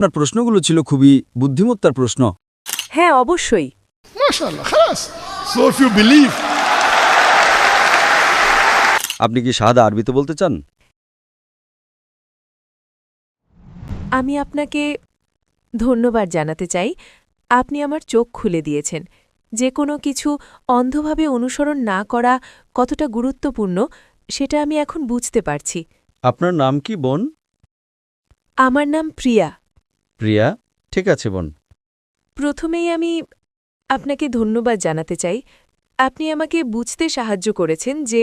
আপনার প্রশ্নগুলো ছিল খুবই বুদ্ধিমত্তার প্রশ্ন। হ্যাঁ অবশ্যই। আপনি কি সাদা আরবিতে বলতে চান? আমি আপনাকে ধন্যবাদ জানাতে চাই। আপনি আমার চোখ খুলে দিয়েছেন। যে কোনো কিছু অন্ধভাবে অনুসরণ না করা কতটা গুরুত্বপূর্ণ সেটা আমি এখন বুঝতে পারছি। আপনার নাম কি বোন? আমার নাম প্রিয়া। প্রিয়া ঠিক আছে বোন। প্রথমেই আমি আপনাকে ধন্যবাদ জানাতে চাই। আপনি আমাকে বুঝতে সাহায্য করেছেন যে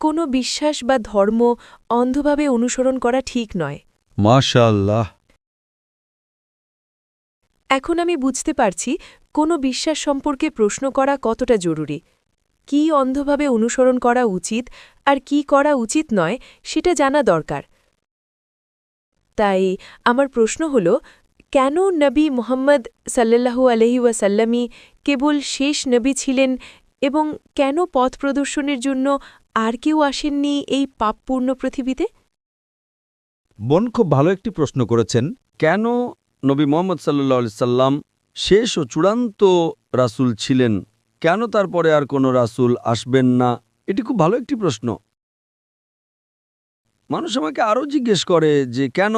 কোনো বিশ্বাস বা ধর্ম অন্ধভাবে অনুসরণ করা ঠিক নয়। মাশাল্লাহ এখন আমি বুঝতে পারছি কোনো বিশ্বাস সম্পর্কে প্রশ্ন করা কতটা জরুরি। কি অন্ধভাবে অনুসরণ করা উচিত আর কি করা উচিত নয় সেটা জানা দরকার। তাই আমার প্রশ্ন হল কেন নবী মোহাম্মদ সাল্লাল্লাহু আলহি ওয়াসাল্লামই কেবল শেষ নবী ছিলেন এবং কেন পথ প্রদর্শনের জন্য আর কেউ আসেননি এই পাপপূর্ণ পৃথিবীতে? বোন খুব ভালো একটি প্রশ্ন করেছেন, কেন নবী মোহাম্মদ সাল্লা সাল্লাম শেষ ও চূড়ান্ত রাসূল ছিলেন? কেন তারপরে আর কোনো রাসূল আসবেন না? এটি খুব ভালো একটি প্রশ্ন। মানুষ আমাকে আরও জিজ্ঞেস করে যে কেন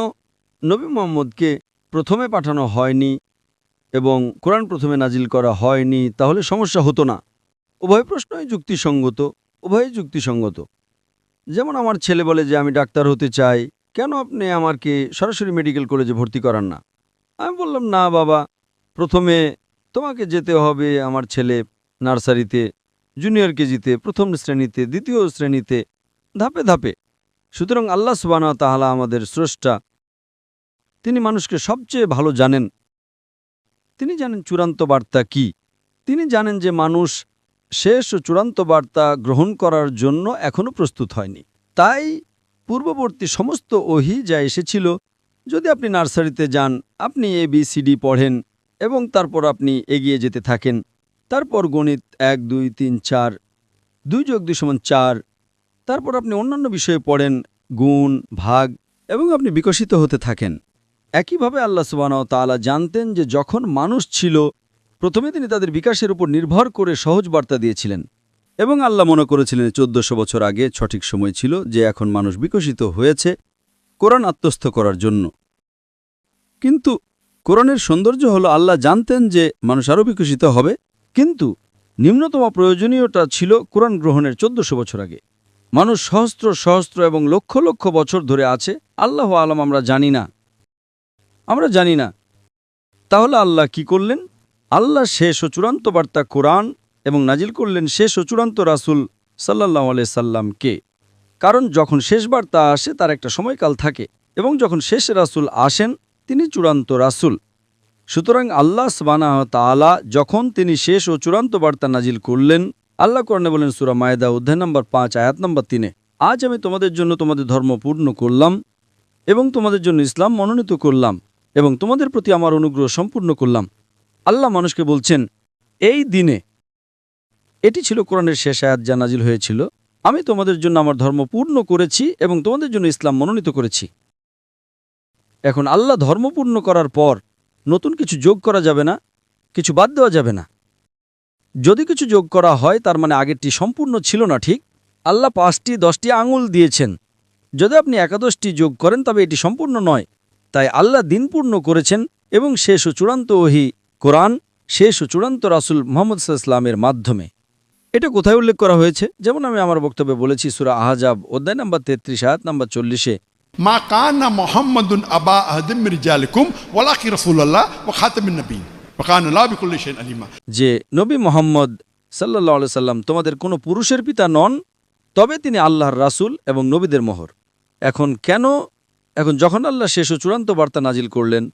নবী মোহাম্মদকে প্রথমে পাঠানো হয়নি এবং কোরআন প্রথমে নাজিল করা হয়নি, তাহলে সমস্যা হতো না। উভয় প্রশ্নই যুক্তিসঙ্গত, উভয়ই যুক্তিসঙ্গত। যেমন আমার ছেলে বলে যে, আমি ডাক্তার হতে চাই, কেন আপনি আমাকে সরাসরি মেডিকেল কলেজে ভর্তি করান না? আমি বললাম, না বাবা, প্রথমে তোমাকে যেতে হবে আমার ছেলে নার্সারিতে, জুনিয়র কেজিতে, প্রথম শ্রেণীতে, দ্বিতীয় শ্রেণীতে, ধাপে ধাপে। সুতরাং আল্লাহ সুবানা তাহলা আমাদের স্রষ্টা তিনি মানুষকে সবচেয়ে ভালো জানেন। তিনি জানেন চূড়ান্ত বার্তা কি। তিনি জানেন যে মানুষ শেষ ও চূড়ান্ত বার্তা গ্রহণ করার জন্য এখনও প্রস্তুত হয়নি। তাই পূর্ববর্তী সমস্ত ওহি যা এসেছিল, যদি আপনি নার্সারিতে যান, আপনি এ, বি সিডি পড়েন এবং তারপর আপনি এগিয়ে যেতে থাকেন। তারপর গণিত এক, দুই, তিন, চার, দুই যোগ দুই সমান চার, তারপর আপনি অন্যান্য বিষয়ে পড়েন, গুণ, ভাগ এবং আপনি বিকশিত হতে থাকেন। একইভাবে আল্লাহ সুবানাও তাআলা জানতেন যে যখন মানুষ ছিল, প্রথমে তিনি তাদের বিকাশের উপর নির্ভর করে সহজ বার্তা দিয়েছিলেন। এবং আল্লাহ মনে করেছিলেন চোদ্দশো বছর আগে সঠিক সময় ছিল যে এখন মানুষ বিকশিত হয়েছে কোরআন আত্মস্থ করার জন্য। কিন্তু কোরআনের সৌন্দর্য হলো আল্লাহ জানতেন যে মানুষ আরও বিকশিত হবে, কিন্তু নিম্নতম প্রয়োজনীয়তা ছিল কোরআন গ্রহণের চোদ্দশো বছর আগে। মানুষ সহস্র সহস্র এবং লক্ষ লক্ষ বছর ধরে আছে, আল্লাহ আলম আমরা জানি না। আমরা জানি না। তাহলে আল্লাহ কি করলেন? আল্লাহ শেষ ও চূড়ান্ত বার্তা কোরআন এবং নাজিল করলেন শেষ ও চূড়ান্ত রাসুল সাল্লাহ আলাই সাল্লামকে। কারণ যখন শেষ বার্তা আসে, তার একটা সময়কাল থাকে এবং যখন শেষ রাসুল আসেন, তিনি চূড়ান্ত রাসুল। সুতরাং আল্লাহ সবানা তালা যখন তিনি শেষ ও চূড়ান্ত বার্তা নাজিল করলেন, আল্লাহ করণে বলেন সুরা মায়দা, অধ্যায় নম্বর পাঁচ, আয়াত নম্বর তিনে, আজ আমি তোমাদের জন্য তোমাদের ধর্ম পূর্ণ করলাম এবং তোমাদের জন্য ইসলাম মনোনীত করলাম। এবং তোমাদের প্রতি আমার অনুগ্রহ সম্পূর্ণ করলাম। আল্লাহ মানুষকে বলছেন, এই দিনে এটি ছিল কোরআনের শেষ আয়াত যা নাজিল হয়েছিল। আমি তোমাদের জন্য আমার ধর্ম পূর্ণ করেছি এবং তোমাদের জন্য ইসলাম মনোনীত করেছি। এখন আল্লাহ ধর্ম পূর্ণ করার পর নতুন কিছু যোগ করা যাবে না, কিছু বাদ দেওয়া যাবে না। যদি কিছু যোগ করা হয়, তার মানে আগেরটি সম্পূর্ণ ছিল না, ঠিক? আল্লাহ পাঁচটি, দশটি আঙুল দিয়েছেন। যদি আপনি একাদশটি যোগ করেন, তবে এটি সম্পূর্ণ নয়। তাই আল্লাহ দিনপূর্ণ করেছেন এবং শেষ ও চূড়ান্ত ওহি কোরআন শেষ ও চূড়ান্ত রাসুল মোহাম্মদ ইসলামের মাধ্যমে। এটা কোথায় উল্লেখ করা হয়েছে? যেমন আমি আমার বক্তব্যে বলেছি সুরা আহজাব অধ্যায় নাম্বার তেত্রিশ আয়াত নাম্বার চল্লিশে মা কানা মোহাম্মদুন আবা আহদিমির ও যে নবী মোহাম্মদ সাল্লা সাল্লাম তোমাদের কোনো পুরুষের পিতা নন তবে তিনি আল্লাহর রাসুল এবং নবীদের মোহর। এখন কেন এখন যখন আল্লাহ শেষ ও চূড়ান্ত বার্তা নাজিল করলেন,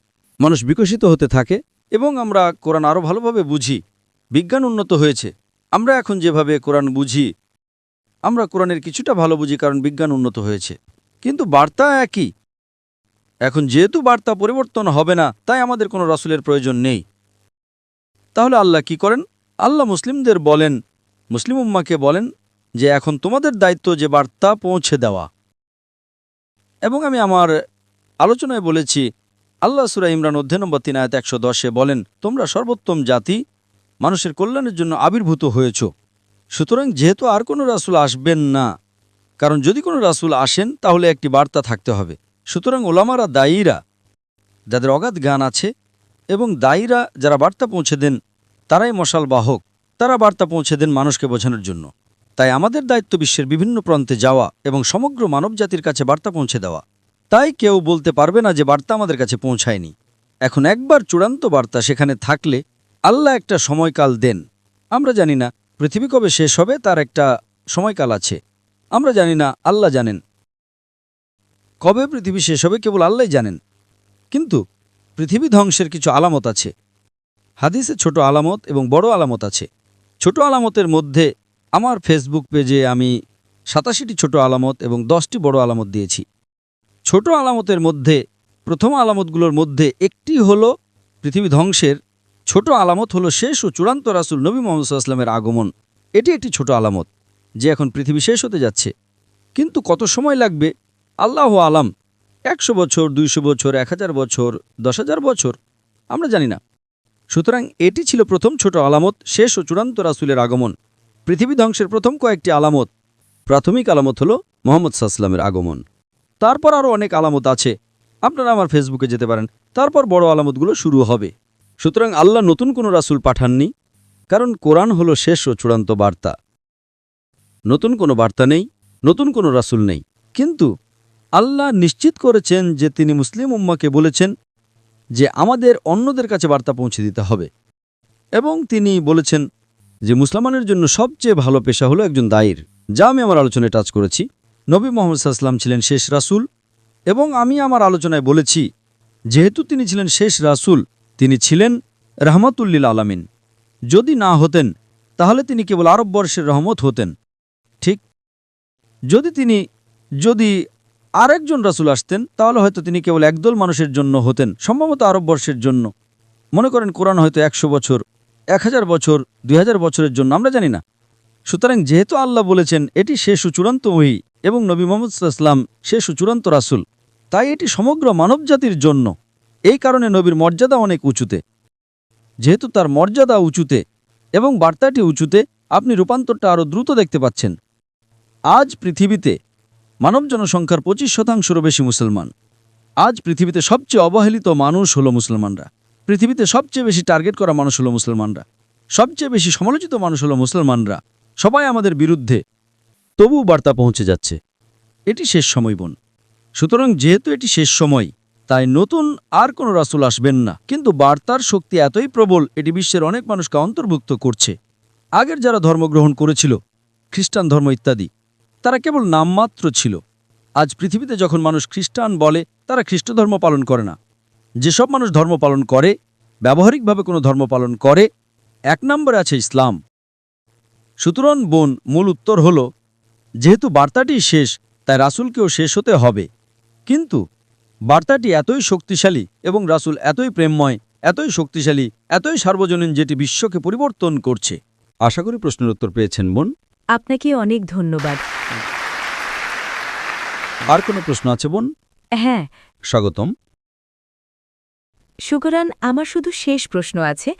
মানুষ বিকশিত হতে থাকে এবং আমরা কোরআন আরও ভালোভাবে বুঝি, বিজ্ঞান উন্নত হয়েছে, আমরা এখন যেভাবে কোরআন বুঝি, আমরা কোরআনের কিছুটা ভালো বুঝি কারণ বিজ্ঞান উন্নত হয়েছে। কিন্তু বার্তা একই। এখন যেহেতু বার্তা পরিবর্তন হবে না, তাই আমাদের কোনো রাসূলের প্রয়োজন নেই। তাহলে আল্লাহ কি করেন? আল্লাহ মুসলিমদের বলেন, মুসলিম উম্মাকে বলেন যে, এখন তোমাদের দায়িত্ব যে বার্তা পৌঁছে দেওয়া। এবং আমি আমার আলোচনায় বলেছি, আল্লাহ সুরা ইমরান অধ্যায় নম্বর তিন, আয়াত একশো দশে বলেন, তোমরা সর্বোত্তম জাতি, মানুষের কল্যাণের জন্য আবির্ভূত হয়েছ। সুতরাং যেহেতু আর কোনো রাসূল আসবেন না, কারণ যদি কোনো রাসূল আসেন, তাহলে একটি বার্তা থাকতে হবে। সুতরাং ওলামারা দায়ীরা, যাদের অগাধ জ্ঞান আছে এবং দায়ীরা যারা বার্তা পৌঁছে দেন, তারাই মশাল বাহক তারা বার্তা পৌঁছে দেন মানুষকে বোঝানোর জন্য। তাই আমাদের দায়িত্ব বিশ্বের বিভিন্ন প্রান্তে যাওয়া এবং সমগ্র মানবজাতির কাছে বার্তা পৌঁছে দেওয়া। তাই কেউ বলতে পারবে না যে বার্তা আমাদের কাছে পৌঁছায়নি। এখন একবার চূড়ান্ত বার্তা সেখানে থাকলে আল্লাহ একটা সময়কাল দেন। আমরা জানি না পৃথিবী কবে শেষ হবে, তার একটা সময়কাল আছে। আমরা জানি না আল্লাহ জানেন। কবে পৃথিবী শেষ হবে কেবল আল্লাহ জানেন। কিন্তু পৃথিবী ধ্বংসের কিছু আলামত আছে। হাদিসে ছোট আলামত এবং বড় আলামত আছে। ছোট আলামতের মধ্যে আমার ফেসবুক পেজে আমি সাতাশিটি ছোট আলামত এবং দশটি বড় আলামত দিয়েছি। ছোট আলামতের মধ্যে, প্রথম আলামতগুলোর মধ্যে একটি হলো পৃথিবী ধ্বংসের, ছোট আলামত হলো শেষ ও চূড়ান্ত রাসুল নবী মোহাম্মদ আসলামের আগমন। এটি একটি ছোট আলামত, যে এখন পৃথিবী শেষ হতে যাচ্ছে। কিন্তু কত সময় লাগবে? আল্লাহ আলাম, একশো বছর, দুইশো বছর, এক হাজার বছর, দশ হাজার বছর, আমরা জানি না। সুতরাং এটি ছিল প্রথম ছোট আলামত, শেষ ও চূড়ান্ত রাসুলের আগমন। পৃথিবী ধ্বংসের প্রথম কয়েকটি আলামত। প্রাথমিক আলামত হল মোহাম্মদ সাল্লামের আগমন। তারপর আরও অনেক আলামত আছে। আপনারা আমার ফেসবুকে যেতে পারেন। তারপর বড় আলামতগুলো শুরু হবে। সুতরাং আল্লাহ নতুন কোনো রাসুল পাঠাননি। কারণ কোরআন হলো শেষ ও চূড়ান্ত বার্তা। নতুন কোনো বার্তা নেই, নতুন কোনো রাসুল নেই। কিন্তু আল্লাহ নিশ্চিত করেছেন যে তিনি মুসলিম উম্মাকে বলেছেন যে আমাদের অন্যদের কাছে বার্তা পৌঁছে দিতে হবে। এবং তিনি বলেছেন যে মুসলমানের জন্য সবচেয়ে ভালো পেশা হলো একজন দায়ের, যা আমি আমার আলোচনায় টাচ করেছি। নবী মোহাম্মদ সাল্লাম ছিলেন শেষ রাসূল এবং আমি আমার আলোচনায় বলেছি, যেহেতু তিনি ছিলেন শেষ রাসূল, তিনি ছিলেন রহমতুল্লিল আলামিন। যদি না হতেন, তাহলে তিনি কেবল আরব বর্ষের রহমত হতেন। ঠিক, যদি তিনি, যদি আরেকজন রাসূল আসতেন, তাহলে হয়তো তিনি কেবল একদল মানুষের জন্য হতেন, সম্ভবত আরব বর্ষের জন্য। মনে করেন কোরআন হয়তো একশো বছর এক হাজার বছর, দুই হাজার বছরের জন্য, আমরা জানি না। সুতরাং যেহেতু আল্লাহ বলেছেন, এটি শেষ চূড়ান্ত ওহি এবং নবী মোহাম্মদ সাল্লাম শেষ চূড়ান্ত রাসুল, তাই এটি সমগ্র মানবজাতির জন্য। এই কারণে নবীর মর্যাদা অনেক উঁচুতে। যেহেতু তার মর্যাদা উঁচুতে এবং বার্তাটি উঁচুতে, আপনি রূপান্তরটা আরও দ্রুত দেখতে পাচ্ছেন। আজ পৃথিবীতে মানব জনসংখ্যার পঁচিশ শতাংশেরও বেশি মুসলমান। আজ পৃথিবীতে সবচেয়ে অবহেলিত মানুষ হলো মুসলমানরা। পৃথিবীতে সবচেয়ে বেশি টার্গেট করা মানুষ হলো মুসলমানরা। সবচেয়ে বেশি সমালোচিত মানুষ হলো মুসলমানরা। সবাই আমাদের বিরুদ্ধে তবু বার্তা পৌঁছে যাচ্ছে। এটি শেষ সময়, বোন। সুতরাং যেহেতু এটি শেষ সময়, তাই নতুন আর কোনো রাসূল আসবেন না। কিন্তু বার্তার শক্তি এতই প্রবল, এটি বিশ্বের অনেক মানুষকে অন্তর্ভুক্ত করছে। আগের যারা ধর্মগ্রহণ করেছিল, খ্রিস্টান ধর্ম ইত্যাদি, তারা কেবল নামমাত্র ছিল। আজ পৃথিবীতে যখন মানুষ খ্রিস্টান বলে, তারা খ্রিস্ট ধর্ম পালন করে না। যেসব মানুষ ধর্ম পালন করে ব্যবহারিকভাবে কোনো ধর্ম পালন করে এক নম্বরে আছে ইসলাম। সুতরাং বোন মূল উত্তর হল যেহেতু বার্তাটি শেষ তাই রাসুলকেও শেষ হতে হবে। কিন্তু বার্তাটি এতই শক্তিশালী এবং রাসুল এতই প্রেমময় এতই শক্তিশালী এতই সার্বজনীন যেটি বিশ্বকে পরিবর্তন করছে। আশা করি প্রশ্নের উত্তর পেয়েছেন বোন। আপনাকে অনেক ধন্যবাদ। আর কোনো প্রশ্ন আছে বোন? হ্যাঁ। স্বাগতম। সুতরাং আমার শুধু শেষ প্রশ্ন আছে।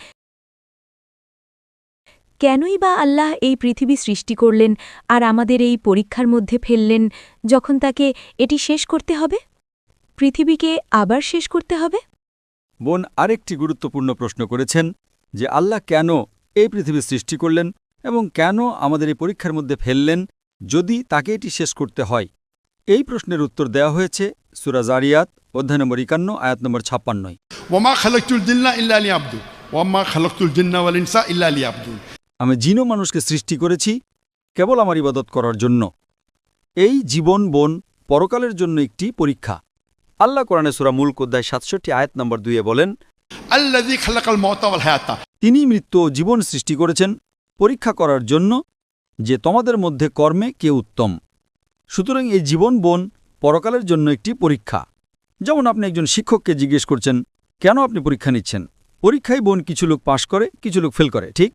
কেনই বা আল্লাহ এই পৃথিবী সৃষ্টি করলেন আর আমাদের এই পরীক্ষার মধ্যে ফেললেন যখন তাকে এটি শেষ করতে হবে? পৃথিবীকে আবার শেষ করতে হবে? বোন আরেকটি গুরুত্বপূর্ণ প্রশ্ন করেছেন যে আল্লাহ কেন এই পৃথিবী সৃষ্টি করলেন এবং কেন আমাদের এই পরীক্ষার মধ্যে ফেললেন যদি তাকে এটি শেষ করতে হয়? এই প্রশ্নের উত্তর দেওয়া হয়েছে সুরা জারিয়াত অধ্যায় নম্বর একান্ন আয়াত নম্বর ছাপ্পান্নয় ওয়ামা খালাকতুল জিন্না ইল্লা লিয়াবদুন। ওয়াম্মা খালাকতুল জিন্না ওয়াল ইনসা ইল্লা আব্দুল আমি জিনও মানুষকে সৃষ্টি করেছি কেবল আমার ইবাদত করার জন্য। এই জীবন বন পরকালের জন্য একটি পরীক্ষা। আল্লাহ কোরআনে সুরা মুল্ক অধ্যায় সাতষট্টি আয়াত নম্বর দুইয়ে বলেন আল্লাযী খালাকাল মাউতা হায়াতা। তিনি মৃত্যু ও জীবন সৃষ্টি করেছেন পরীক্ষা করার জন্য যে তোমাদের মধ্যে কর্মে কে উত্তম। সুতরাং এই জীবন বন পরকালের জন্য একটি পরীক্ষা। যেমন আপনি একজন শিক্ষককে জিজ্ঞেস করছেন, কেন আপনি পরীক্ষা নিচ্ছেন? পরীক্ষায় বোন কিছু লোক পাশ করে, কিছু লোক ফেল করে, ঠিক?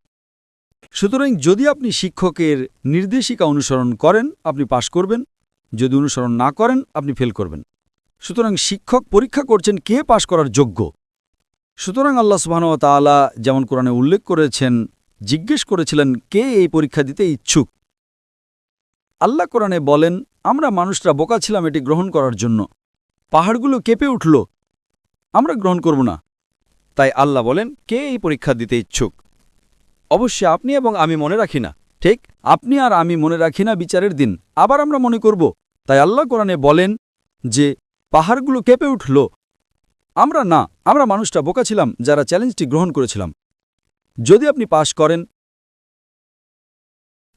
সুতরাং যদি আপনি শিক্ষকের নির্দেশিকা অনুসরণ করেন, আপনি পাশ করবেন। যদি অনুসরণ না করেন, আপনি ফেল করবেন। সুতরাং শিক্ষক পরীক্ষা করছেন কে পাশ করার যোগ্য? সুতরাং আল্লাহ সুবহানাহু ওয়া যেমন কোরআনে উল্লেখ করেছেন, জিজ্ঞেস করেছিলেন, কে এই পরীক্ষা দিতে ইচ্ছুক? আল্লাহ কোরআনে বলেন, আমরা মানুষরা বোকা ছিলাম এটি গ্রহণ করার জন্য। পাহাড়গুলো কেঁপে উঠল। আমরা গ্রহণ করব না। তাই আল্লাহ বলেন, কে এই পরীক্ষা দিতে ইচ্ছুক? অবশ্যই আপনি এবং আমি মনে রাখি না। ঠিক, আপনি আর আমি মনে রাখি না বিচারের দিন। আবার আমরা মনে করব। তাই আল্লাহ কোরআনে বলেন যে, পাহাড়গুলো কেঁপে উঠল। আমরা না, আমরা মানুষটা বোকা ছিলাম যারা চ্যালেঞ্জটি গ্রহণ করেছিলাম। যদি আপনি পাশ করেন,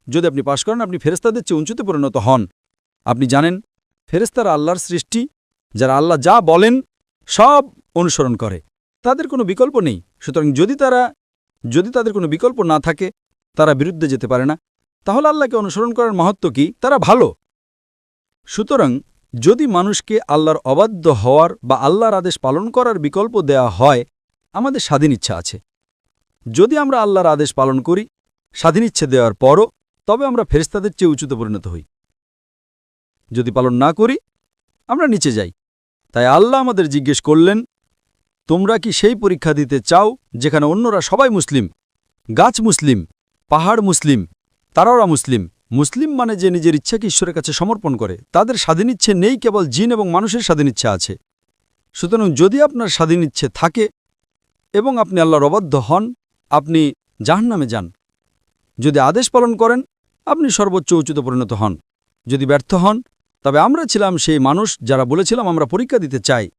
যদি আপনি পাশ করেন, আপনি ফেরেস্তাদের চেয়ে উঁচুতে পরিণত হন। আপনি জানেন ফেরেস্তারা আল্লাহর সৃষ্টি যারা আল্লাহ যা বলেন, সব অনুসরণ করে। তাদের কোনো বিকল্প নেই। সুতরাং যদি তারা, যদি তাদের কোনো বিকল্প না থাকে, তারা বিরুদ্ধে যেতে পারে না। তাহলে আল্লাহকে অনুসরণ করার মাহাত্ম কি? তারা ভালো। সুতরাং যদি মানুষকে আল্লাহর অবাধ্য হওয়ার বা আল্লাহর আদেশ পালন করার বিকল্প দেয়া হয়, আমাদের স্বাধীন ইচ্ছা আছে। যদি আমরা আল্লাহর আদেশ পালন করি, স্বাধীন ইচ্ছে দেওয়ার পরও, তবে আমরা ফেরেস্তাদের চেয়ে উঁচুতে পরিণত হই। যদি পালন না করি আমরা নিচে যাই। তাই আল্লাহ আমাদের জিজ্ঞেস করলেন, তোমরা কি সেই পরীক্ষা দিতে চাও যেখানে অন্যরা সবাই মুসলিম? গাছ মুসলিম, পাহাড় মুসলিম তারাওরা মুসলিম? মুসলিম মানে যে নিজের ইচ্ছাকে ঈশ্বরের কাছে সমর্পণ করে। তাদের স্বাধীন ইচ্ছে নেই কেবল জিন এবং মানুষের স্বাধীন ইচ্ছা আছে। সুতরাং যদি আপনার স্বাধীন ইচ্ছে থাকে এবং আপনি আল্লাহর অবাধ্য হন, আপনি জাহান্নামে যান। যদি আদেশ পালন করেন, আপনি সর্বোচ্চ উচ্চতে পরিণত হন। যদি ব্যর্থ হন তবে আমরা ছিলাম সেই মানুষ যারা বলেছিলাম আমরা পরীক্ষা দিতে চাই।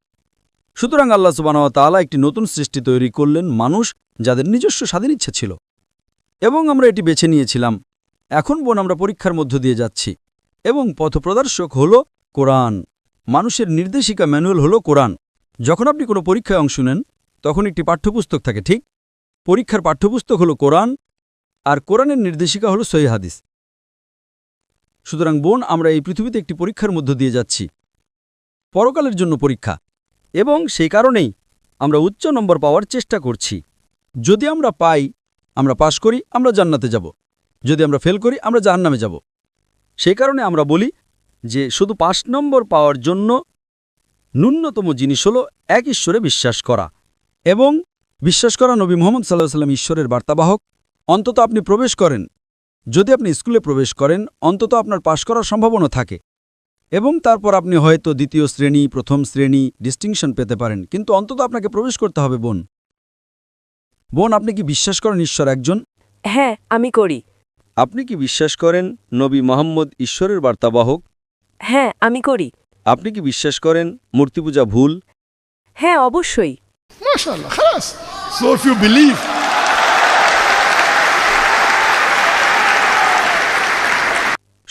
সুতরাং আল্লাহ সুবাহ তালা একটি নতুন সৃষ্টি তৈরি করলেন মানুষ যাদের নিজস্ব স্বাধীন ইচ্ছা ছিল। এবং আমরা এটি বেছে নিয়েছিলাম। এখন বোন আমরা পরীক্ষার মধ্য দিয়ে যাচ্ছি। এবং পথপ্রদর্শক হল কোরআন। মানুষের নির্দেশিকা ম্যানুয়াল হল কোরআন। যখন আপনি কোনো পরীক্ষায় অংশ নেন, তখন একটি পাঠ্যপুস্তক থাকে, ঠিক? পরীক্ষার পাঠ্যপুস্তক হল কোরআন, আর কোরআনের নির্দেশিকা হল সহি হাদিস। সুতরাং বোন, আমরা এই পৃথিবীতে একটি পরীক্ষার মধ্য দিয়ে যাচ্ছি। পরকালের জন্য পরীক্ষা। এবং সেই কারণেই আমরা উচ্চ নম্বর পাওয়ার চেষ্টা করছি। যদি আমরা পাই, আমরা পাশ করি, আমরা জান্নাতে যাব। যদি আমরা ফেল করি, আমরা জাহান্নামে যাব। সেই কারণে আমরা বলি যে শুধু পাঁচ নম্বর পাওয়ার জন্য ন্যূনতম জিনিস হল এক ঈশ্বরে বিশ্বাস করা। এবং বিশ্বাস করা নবী মোহাম্মদ সাল্লাহ সাল্লাম ঈশ্বরের বার্তাবাহক। অন্তত আপনি প্রবেশ করেন। যদি আপনি স্কুলে প্রবেশ করেন অন্তত আপনার পাশ করার সম্ভাবনা থাকে। এবং তারপর আপনি হয়তো দ্বিতীয় শ্রেণি প্রথম শ্রেণি ডিস্টিংশন পেতে পারেন। কিন্তু অন্তত আপনাকে প্রবেশ করতে হবে বোন। বোন আপনি কি বিশ্বাস করেন ঈশ্বর একজন? হ্যাঁ আমি করি। আপনি কি বিশ্বাস করেন নবী মোহাম্মদ ঈশ্বরের বার্তাবাহক? হ্যাঁ আমি করি। আপনি কি বিশ্বাস করেন মূর্তি পূজা ভুল? হ্যাঁ অবশ্যই। খালাস। সো ইফ ইউ বিলিভ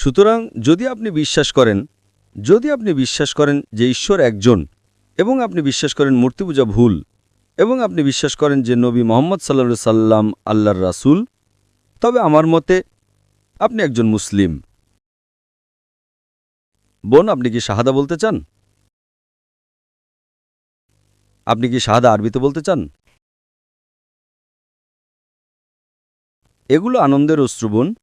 সুতরাং যদি আপনি বিশ্বাস করেন, যদি আপনি বিশ্বাস করেন যে ঈশ্বর একজন, এবং আপনি বিশ্বাস করেন মূর্তি পূজা ভুল, এবং আপনি বিশ্বাস করেন যে নবী মোহাম্মদ সাল্লা সাল্লাম আল্লাহর রাসূল, তবে আমার মতে আপনি একজন মুসলিম। বোন, আপনি কি শাহাদা বলতে চান? আপনি কি শাহাদা আরবিতে বলতে চান? এগুলো আনন্দের অশ্রু, বোন।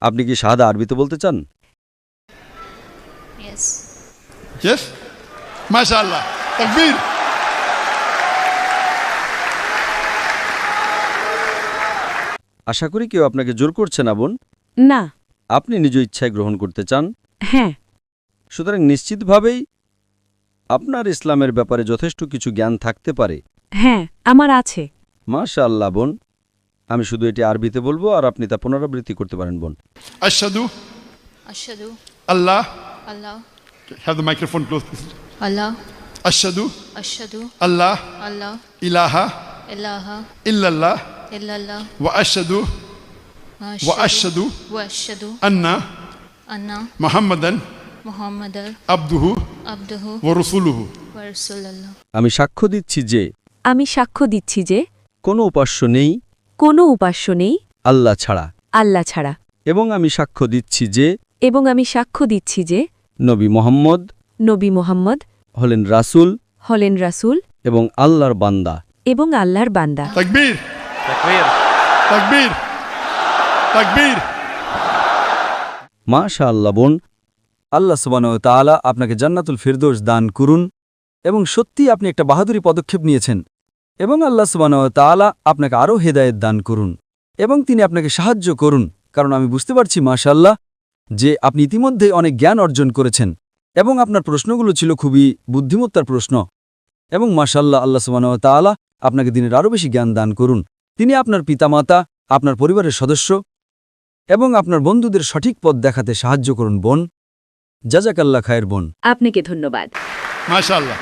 আপনি কি শাহাদা আরবিতে বলতে চান? Yes. yes? MashaAllah. আশা করি কেউ আপনাকে জোর করছে না বোন। না। আপনি নিজ ইচ্ছায় গ্রহণ করতে চান। হ্যাঁ। সুতরাং নিশ্চিতভাবেই আপনার ইসলামের ব্যাপারে যথেষ্ট কিছু জ্ঞান থাকতে পারে। হ্যাঁ আমার আছে। মাশা আল্লাহ বোন। আমি শুধু এটি আরবিতে বলব আর আপনি তা পুনরাবৃত্তি করতে পারেন বোন। আশাদু আশাদু আল্লাহ। আল্লাহ। মাইক্রোফোন ক্লোজ আল্লাহ। আশাদু আশাদু আল্লাহ। আল্লাহ। ইলাহা। ইলাহা। ইল্লাল্লাহ। ইল্লাল্লাহ। ওয়া আশাদু ওয়া আশাদু ওয়া আশাদু আন্না। আন্না। আব্দুহু। আব্দুহু। ওয়া আমি সাক্ষ্য দিচ্ছি যে আমি সাক্ষ্য দিচ্ছি যে কোনো উপাস্য নেই কোনো উপাস্য নেই। আল্লাহ ছাড়া। আল্লাহ ছাড়া। এবং আমি সাক্ষ্য দিচ্ছি যে এবং আমি সাক্ষ্য দিচ্ছি যে নবী মোহাম্মদ নবী মোহাম্মদ হলেন রাসূল হলেন রাসূল এবং আল্লাহর বান্দা। এবং আল্লাহর বান্দা. Takbir. Takbir. মাশা আল্লাহ বোন আল্লাহ সুবান তাআলা আপনাকে জান্নাতুল ফিরদৌস দান করুন এবং সত্যি আপনি একটা বাহাদুরি পদক্ষেপ নিয়েছেন। এবং আল্লাহ সুবানতালা আপনাকে আরও হেদায়ত দান করুন এবং তিনি আপনাকে সাহায্য করুন। কারণ আমি বুঝতে পারছি মাশাল্লাহ যে আপনি ইতিমধ্যে অনেক জ্ঞান অর্জন করেছেন এবং আপনার প্রশ্নগুলো ছিল খুবই বুদ্ধিমত্তার প্রশ্ন। এবং মাশাল্লাহ আল্লাহ সুবানতালা আপনাকে দিনের আরও বেশি জ্ঞান দান করুন। তিনি আপনার পিতামাতা আপনার পরিবারের সদস্য এবং আপনার বন্ধুদের সঠিক পথ দেখাতে সাহায্য করুন বোন। জাজাকাল্লা খায়ের বোন। আপনাকে ধন্যবাদ। মাশাল্লাহ